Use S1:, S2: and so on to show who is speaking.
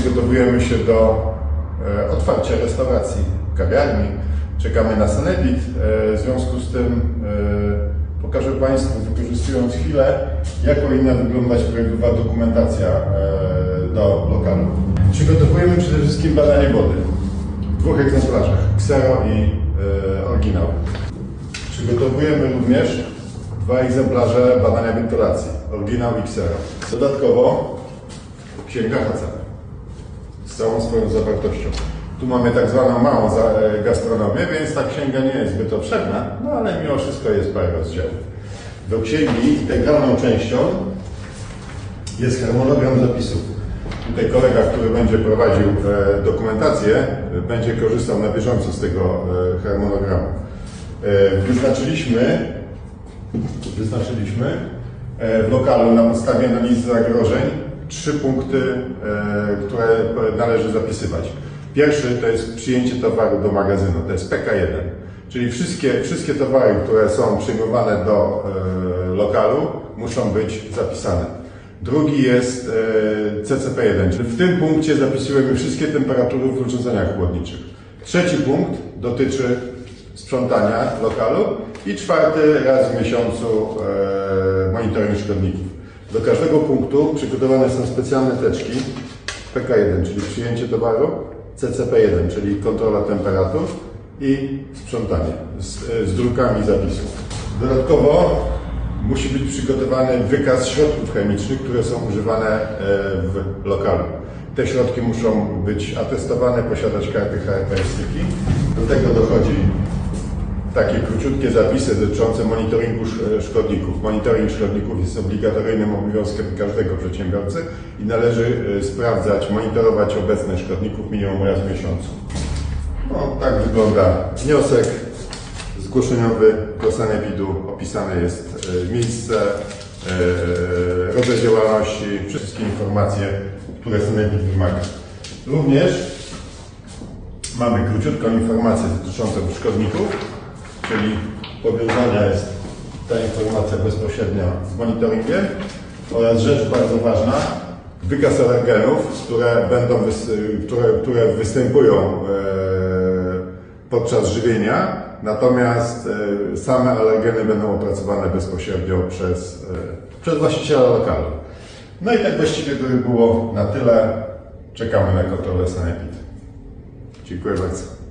S1: przygotowujemy się do e, otwarcia restauracji, kawiarni. Czekamy na sanepid. E, w związku z tym e, pokażę Państwu, wykorzystując chwilę, jak powinna wyglądać prawidłowa dokumentacja do lokalu. Przygotowujemy przede wszystkim badanie wody w dwóch egzemplarzach, ksero i oryginał. Przygotowujemy również dwa egzemplarze badania wentylacji, oryginał i ksero. Dodatkowo księga HC z całą swoją zawartością. Tu mamy tak zwaną małą e, gastronomię, więc ta księga nie jest zbyt obszerna, no ale mimo wszystko jest parę rozdziałów. Do księgi integralną częścią jest harmonogram zapisów. Tutaj kolega, który będzie prowadził e, dokumentację, będzie korzystał na bieżąco z tego e, harmonogramu. Wyznaczyliśmy, wyznaczyliśmy w lokalu na podstawie analizy zagrożeń trzy punkty, e, które należy zapisywać. Pierwszy to jest przyjęcie towaru do magazynu, to jest PK1, czyli wszystkie, wszystkie towary, które są przyjmowane do e, lokalu muszą być zapisane. Drugi jest e, CCP1, czyli w tym punkcie zapisujemy wszystkie temperatury w urządzeniach chłodniczych. Trzeci punkt dotyczy sprzątania lokalu i czwarty raz w miesiącu e, monitoring szkodników. Do każdego punktu przygotowane są specjalne teczki PK1, czyli przyjęcie towaru, CCP1, czyli kontrola temperatur i sprzątanie z, z drukami zapisów. Dodatkowo musi być przygotowany wykaz środków chemicznych, które są używane e, w lokalu. Te środki muszą być atestowane, posiadać karty charakterystyki. Do tego dochodzi takie króciutkie zapisy dotyczące monitoringu sz- szkodników. Monitoring szkodników jest obligatoryjnym obowiązkiem każdego przedsiębiorcy i należy e, sprawdzać, monitorować obecność szkodników minimum raz w miesiącu. No, tak wygląda wniosek zgłoszeniowy do sanepidu. Opisane jest e, miejsce, e, rodzaj działalności, wszystkie informacje, które sanepid wymaga. Również mamy króciutką informację dotyczącą szkodników, czyli powiązana jest ta informacja bezpośrednio z monitoringiem oraz rzecz bardzo ważna, wykaz alergenów, które, będą, które, które występują e, podczas żywienia, natomiast e, same alergeny będą opracowane bezpośrednio przez, e, przez właściciela lokalu. No i tak właściwie to by było na tyle. Czekamy na kontrolę sanepid. Dziękuję bardzo.